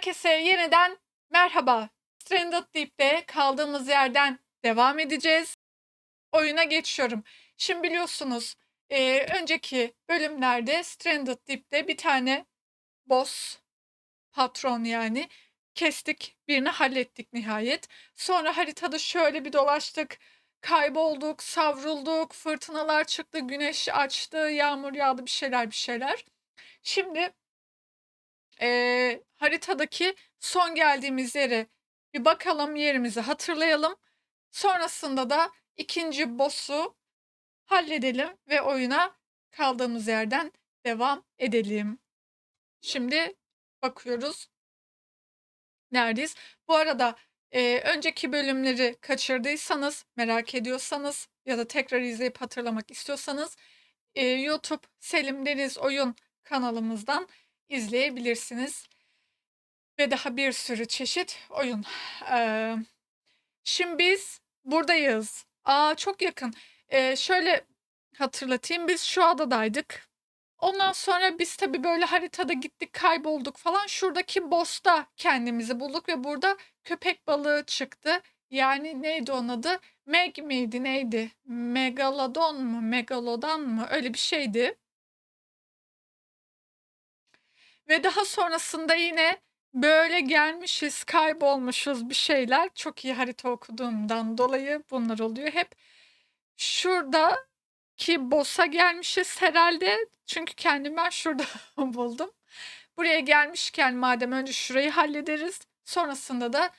Herkese yeniden merhaba. Stranded Deep'te kaldığımız yerden devam edeceğiz. Oyuna geçiyorum. Şimdi biliyorsunuz e, önceki bölümlerde Stranded Deep'te bir tane boss, patron yani kestik. Birini hallettik nihayet. Sonra haritada şöyle bir dolaştık. Kaybolduk, savrulduk, fırtınalar çıktı, güneş açtı, yağmur yağdı bir şeyler bir şeyler. Şimdi Eee, haritadaki son geldiğimiz yere bir bakalım, yerimizi hatırlayalım. Sonrasında da ikinci boss'u halledelim ve oyuna kaldığımız yerden devam edelim. Şimdi bakıyoruz. Neredeyiz? Bu arada eee, önceki bölümleri kaçırdıysanız, merak ediyorsanız ya da tekrar izleyip hatırlamak istiyorsanız eee, YouTube Selim Deniz Oyun kanalımızdan izleyebilirsiniz. Ve daha bir sürü çeşit oyun. Ee, şimdi biz buradayız. Aa çok yakın. Ee, şöyle hatırlatayım. Biz şu adadaydık. Ondan sonra biz tabii böyle haritada gittik kaybolduk falan. Şuradaki boss'ta kendimizi bulduk ve burada köpek balığı çıktı. Yani neydi onun adı? Meg miydi neydi? Megalodon mu? Megalodon mu? Öyle bir şeydi. Ve daha sonrasında yine böyle gelmişiz, kaybolmuşuz bir şeyler. Çok iyi harita okuduğumdan dolayı bunlar oluyor hep. Şuradaki boss'a gelmişiz herhalde. Çünkü kendimi ben şurada buldum. Buraya gelmişken madem önce şurayı hallederiz. Sonrasında da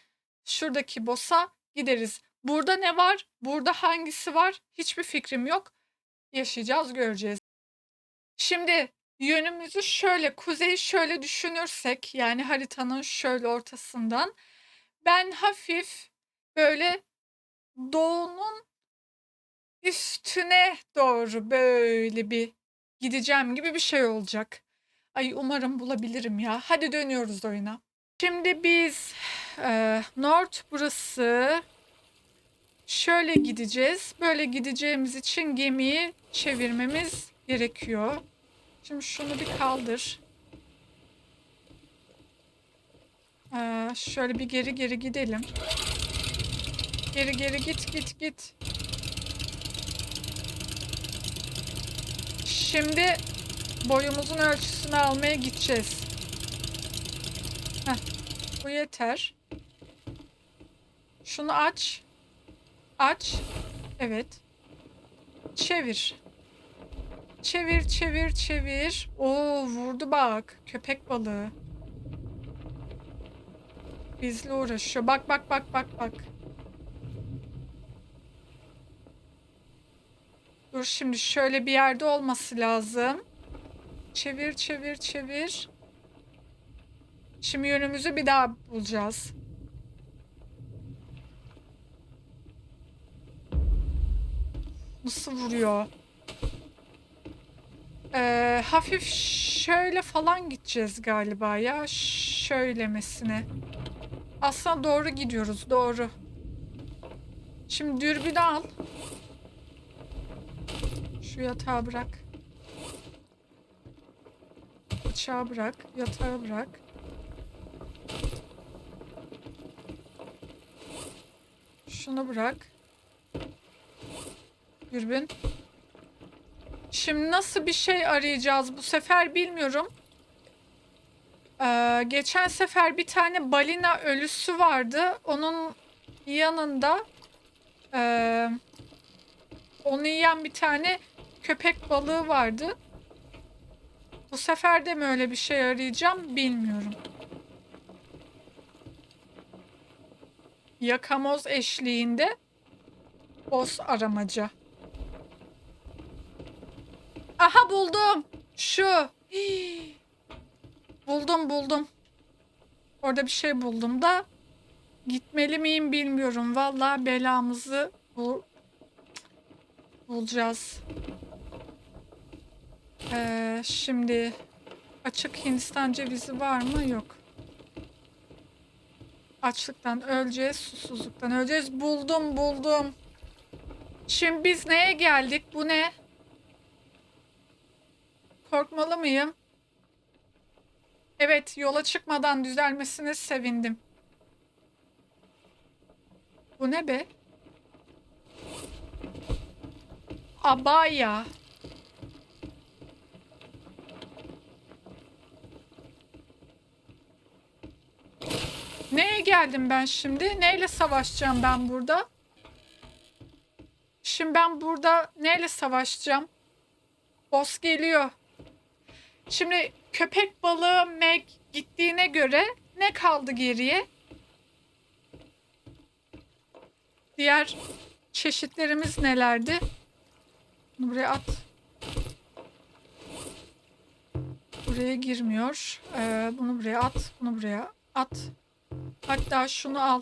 şuradaki boss'a gideriz. Burada ne var? Burada hangisi var? Hiçbir fikrim yok. Yaşayacağız, göreceğiz. Şimdi yönümüzü şöyle, kuzeyi şöyle düşünürsek, yani haritanın şöyle ortasından ben hafif böyle doğunun üstüne doğru böyle bir gideceğim gibi bir şey olacak. Ay umarım bulabilirim ya. Hadi dönüyoruz oyuna. Şimdi biz e, North burası. Şöyle gideceğiz. Böyle gideceğimiz için gemiyi çevirmemiz gerekiyor. Şimdi şunu bir kaldır. Ee, şöyle bir geri geri gidelim. Geri geri git git git. Şimdi boyumuzun ölçüsünü almaya gideceğiz. Heh, bu yeter. Şunu aç. Aç. Evet. Çevir. Çevir çevir çevir. Oo vurdu bak. Köpek balığı. Bizle uğraşıyor. Bak bak bak bak bak. Dur şimdi şöyle bir yerde olması lazım. Çevir çevir çevir. Şimdi yönümüzü bir daha bulacağız. Nasıl vuruyor? Ee, hafif şöyle falan gideceğiz galiba ya. Şöylemesine. Aslında doğru gidiyoruz. Doğru. Şimdi dürbünü al. Şu yatağı bırak. Bıçağı bırak. Yatağı bırak. Şunu bırak. Dürbün. Şimdi nasıl bir şey arayacağız bu sefer bilmiyorum. Ee, geçen sefer bir tane balina ölüsü vardı. Onun yanında e, onu yiyen bir tane köpek balığı vardı. Bu sefer de mi öyle bir şey arayacağım bilmiyorum. Yakamoz eşliğinde boss aramaca. Aha buldum. Şu. Buldum buldum. Orada bir şey buldum da gitmeli miyim bilmiyorum. Vallahi belamızı bu bulacağız. Ee, şimdi açık Hindistan cevizi var mı? Yok. Açlıktan öleceğiz, susuzluktan öleceğiz. Buldum, buldum. Şimdi biz neye geldik? Bu ne? Korkmalı mıyım? Evet, yola çıkmadan düzelmesine sevindim. Bu ne be? Abaya. Neye geldim ben şimdi? Neyle savaşacağım ben burada? Şimdi ben burada neyle savaşacağım? Boss geliyor. Şimdi köpek balığı Meg gittiğine göre ne kaldı geriye? Diğer çeşitlerimiz nelerdi? Bunu buraya at. Buraya girmiyor. Ee, bunu buraya at. Bunu buraya at. Hatta şunu al.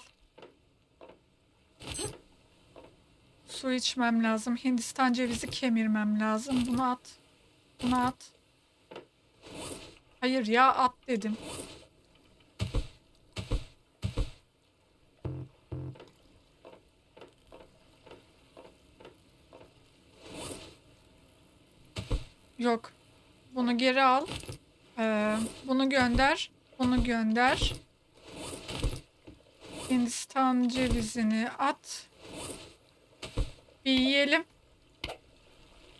Su içmem lazım. Hindistan cevizi kemirmem lazım. Bunu at. Bunu at. Hayır ya at dedim. Yok. Bunu geri al. Ee, bunu gönder. Bunu gönder. Hindistan cevizini at. Bir yiyelim.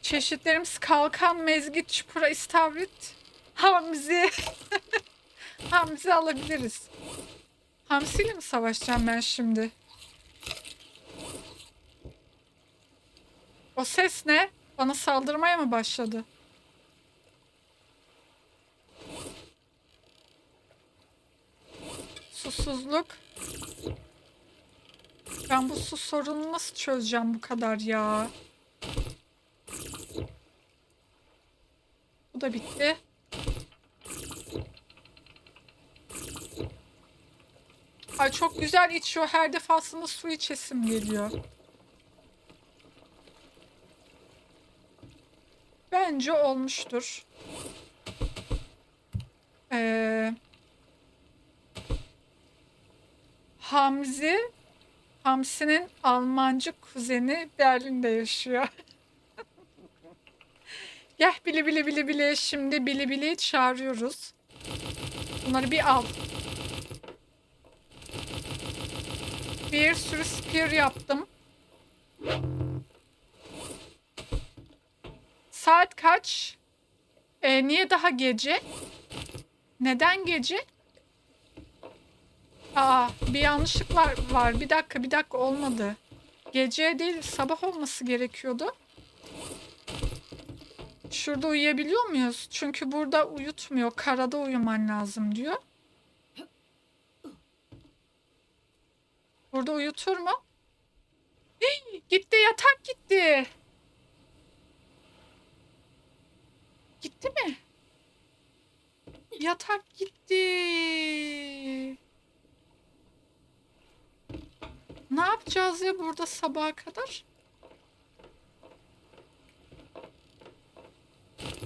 Çeşitlerimiz kalkan, mezgit, çupra, istavrit, hamzi. hamzi alabiliriz. Hamsiyle mi savaşacağım ben şimdi? O ses ne? Bana saldırmaya mı başladı? Susuzluk. Ben bu su sorununu nasıl çözeceğim bu kadar ya? Bu da bitti. Ay çok güzel içiyor. Her defasında su içesim geliyor. Bence olmuştur. Ee, Hamzi, Hamsi'nin Almancı kuzeni Berlin'de yaşıyor. Gel bili bili bili bili. Şimdi bili bili çağırıyoruz. Bunları bir al. Bir sürü spear yaptım. Saat kaç? Ee, niye daha gece? Neden gece? Aa, bir yanlışlık var, var. Bir dakika, bir dakika olmadı. Gece değil, sabah olması gerekiyordu. Şurada uyuyabiliyor muyuz? Çünkü burada uyutmuyor. Karada uyuman lazım diyor. Burada uyutur mu? Hii, gitti yatak gitti. Gitti mi? Yatak gitti. Ne yapacağız ya burada sabaha kadar?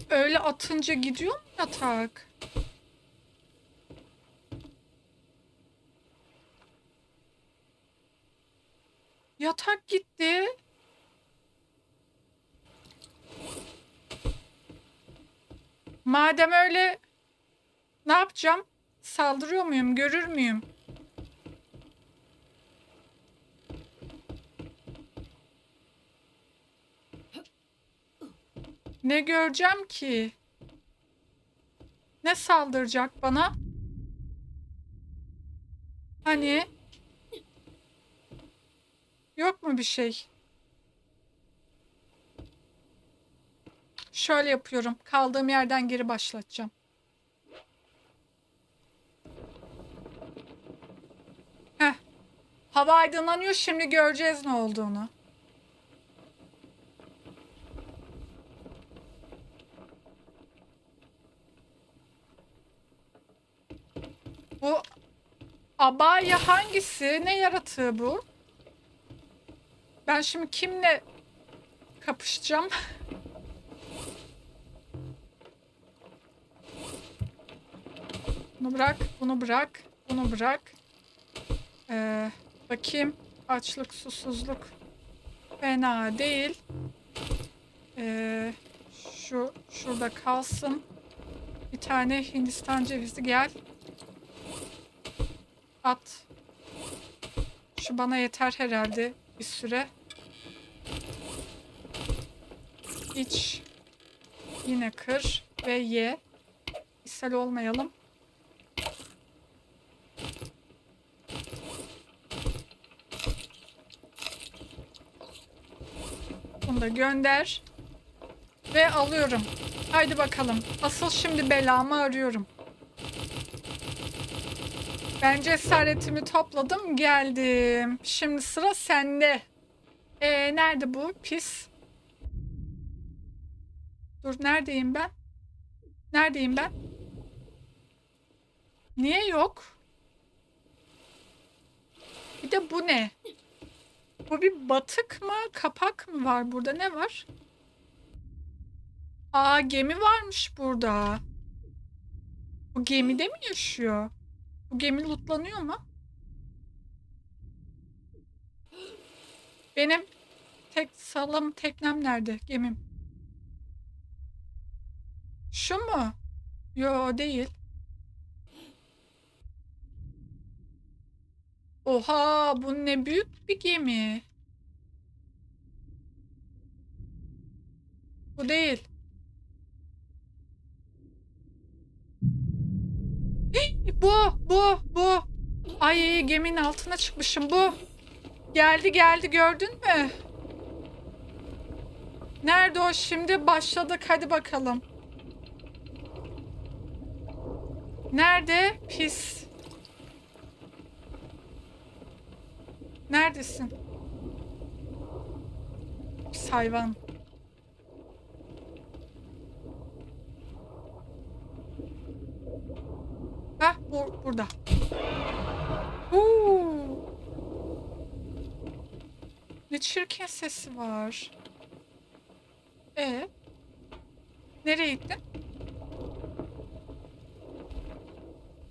Öyle atınca gidiyor mu yatak gitti. Madem öyle ne yapacağım? Saldırıyor muyum? Görür müyüm? Ne göreceğim ki? Ne saldıracak bana? Hani? Yok mu bir şey? Şöyle yapıyorum. Kaldığım yerden geri başlatacağım. Heh. Hava aydınlanıyor. Şimdi göreceğiz ne olduğunu. Bu abaya hangisi? Ne yaratığı bu? Ben şimdi kimle kapışacağım? Bunu bırak, bunu bırak, bunu bırak. Ee, bakayım. Açlık, susuzluk. Fena değil. Ee, şu şurada kalsın. Bir tane Hindistan cevizi gel. At. Şu bana yeter herhalde bir süre. İç. Yine kır ve ye. İshal olmayalım. Da gönder. Ve alıyorum. Haydi bakalım. Asıl şimdi belamı arıyorum. Ben cesaretimi topladım geldim. Şimdi sıra sende. Ee, nerede bu pis? Dur neredeyim ben? Neredeyim ben? Niye yok? Bir de bu ne? Bu bir batık mı? Kapak mı var burada? Ne var? Aa gemi varmış burada. Bu gemide mi yaşıyor? Bu gemi lootlanıyor mu? Benim tek salam teknem nerede? Gemim. Şu mu? Yo değil. Oha bu ne büyük bir gemi. Bu değil. Bu, bu, bu. Ay geminin altına çıkmışım bu. Geldi geldi gördün mü? Nerede o şimdi? Başladık hadi bakalım. Nerede? Pis. Neredesin? Pis hayvan. Hah bu burada. Huu. Ne çirkin sesi var. E Nereye gittin?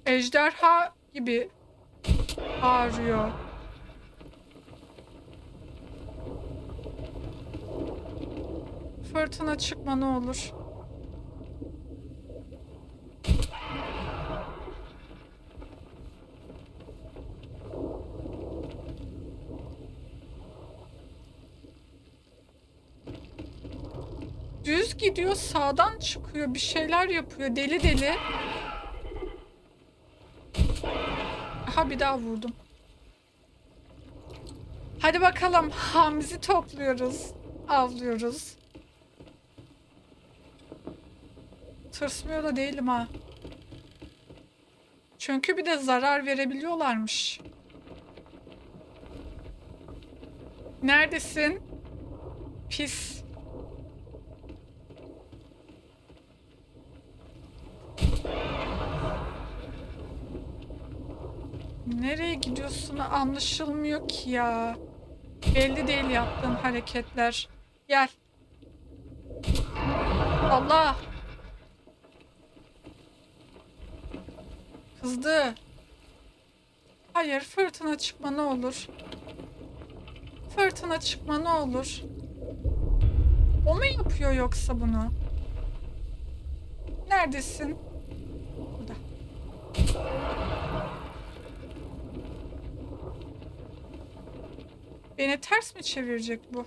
Ejderha gibi bağırıyor. Fırtına çıkma ne olur. Düz gidiyor sağdan çıkıyor bir şeyler yapıyor deli deli. Aha bir daha vurdum. Hadi bakalım Hamzi topluyoruz. Avlıyoruz. Tırsmıyor da değilim ha. Çünkü bir de zarar verebiliyorlarmış. Neredesin? Pis. Nereye gidiyorsun anlaşılmıyor ki ya. Belli değil yaptığın hareketler. Gel. Allah. Kızdı. Hayır fırtına çıkma ne olur. Fırtına çıkma ne olur. O mu yapıyor yoksa bunu? Neredesin? Burada. Beni ters mi çevirecek bu?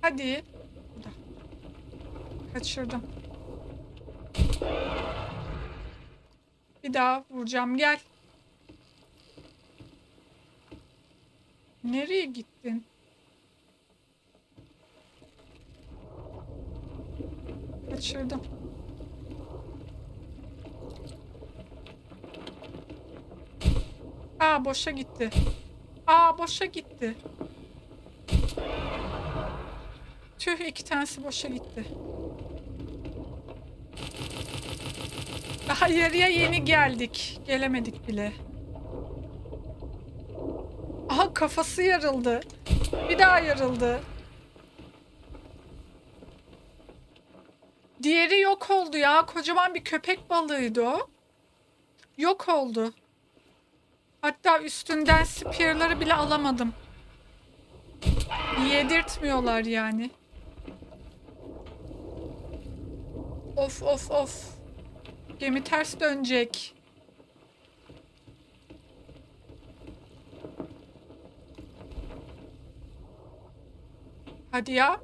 Hadi. Burada. Kaçırdım. Bir daha vuracağım. Gel. Nereye gittin? Kaçırdım. Aa boşa gitti. Aa boşa gitti. Tüh iki tanesi boşa gitti. Daha yarıya yeni geldik. Gelemedik bile. Aha kafası yarıldı. Bir daha yarıldı. Diğeri yok oldu ya. Kocaman bir köpek balığıydı o. Yok oldu. Hatta üstünden spear'ları bile alamadım. Yedirtmiyorlar yani. Of of of. Gemi ters dönecek. Hadi ya.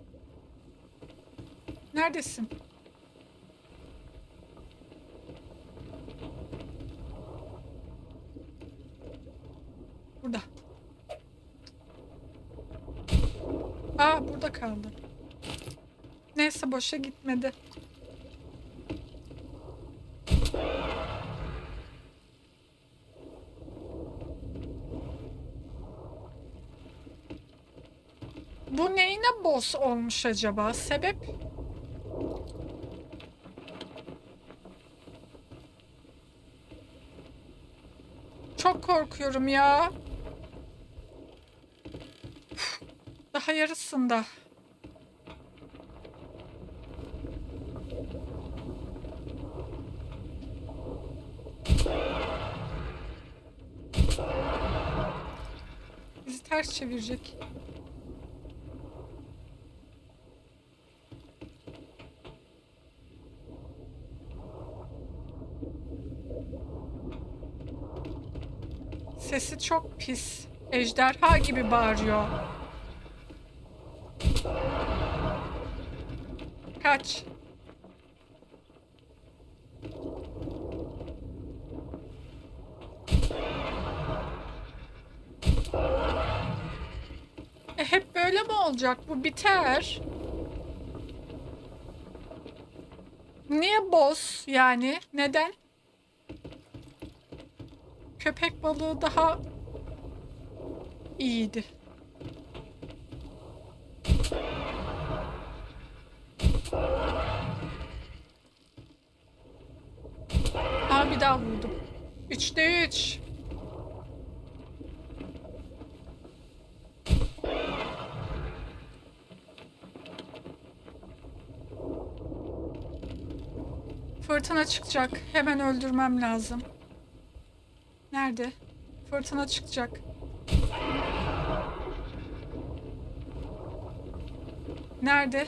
Neredesin? Burada. Aa burada kaldı. Neyse boşa gitmedi. Bu neyine boss olmuş acaba? Sebep? Çok korkuyorum ya. Daha yarısında. Bizi ters çevirecek. Sesi çok pis. Ejderha gibi bağırıyor. Kaç. E hep böyle mi olacak? Bu biter. Niye boss yani? Neden? Köpek balığı daha iyiydi. Aa bir daha vurdum. Üçte üç. Fırtına çıkacak. Hemen öldürmem lazım. Nerede? Fırtına çıkacak. Nerede?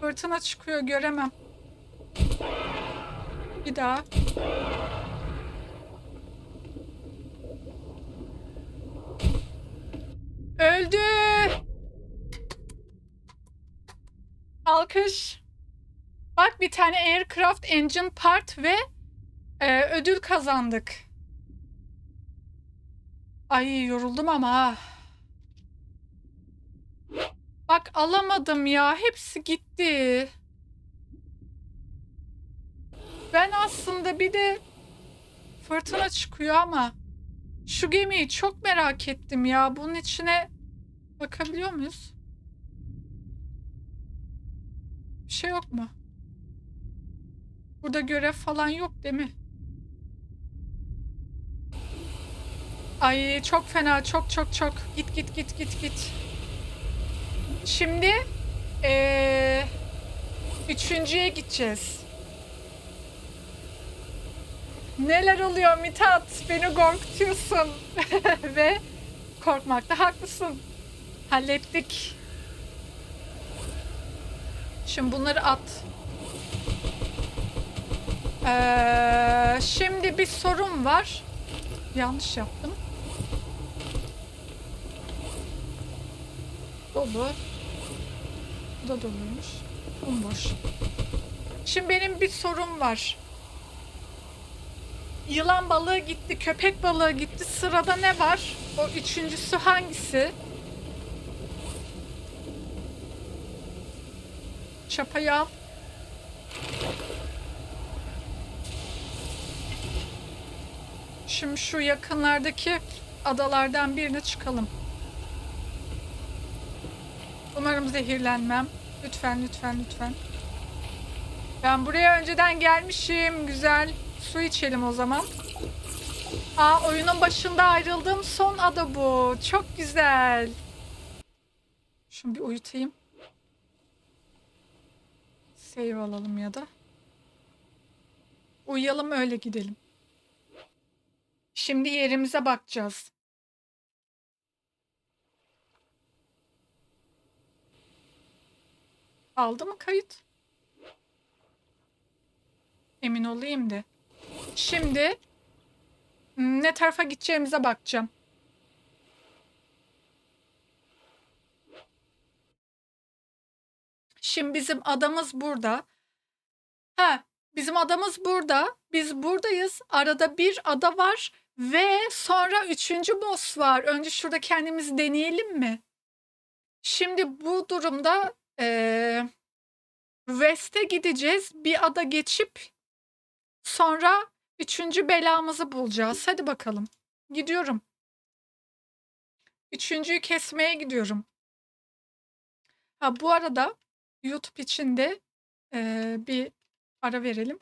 Fırtına çıkıyor göremem. Bir daha. Öldü. Alkış. Bak bir tane Aircraft Engine Part ve e, ödül kazandık. Ay yoruldum ama. Bak alamadım ya. Hepsi gitti. Ben aslında bir de fırtına çıkıyor ama şu gemiyi çok merak ettim ya. Bunun içine bakabiliyor muyuz? Bir şey yok mu? Burada görev falan yok değil mi? Ay çok fena çok çok çok. Git git git git git. Şimdi eee üçüncüye gideceğiz. Neler oluyor Mithat? Beni korkutuyorsun. Ve korkmakta haklısın. Hallettik. Şimdi bunları at. Ee, şimdi bir sorun var. Yanlış yaptım. Dolu. Bu da doluymuş. Bomboş. Şimdi benim bir sorum var. Yılan balığı gitti, köpek balığı gitti. Sırada ne var? O üçüncüsü hangisi? Çapayı al. Şimdi şu yakınlardaki adalardan birine çıkalım. Umarım zehirlenmem. Lütfen, lütfen, lütfen. Ben buraya önceden gelmişim. Güzel. Su içelim o zaman. Aa oyunun başında ayrıldığım son ada bu. Çok güzel. Şunu bir uyutayım. Save alalım ya da. Uyuyalım öyle gidelim. Şimdi yerimize bakacağız. Aldı mı kayıt? emin olayım da. Şimdi ne tarafa gideceğimize bakacağım. Şimdi bizim adamız burada. Ha, bizim adamız burada. Biz buradayız. Arada bir ada var ve sonra üçüncü boss var. Önce şurada kendimizi deneyelim mi? Şimdi bu durumda eee West'e gideceğiz. Bir ada geçip sonra üçüncü belamızı bulacağız. Hadi bakalım. Gidiyorum. Üçüncüyü kesmeye gidiyorum. Ha bu arada YouTube için de eee, bir ara verelim.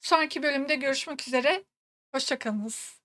Sonraki bölümde görüşmek üzere. Hoşça kalınız.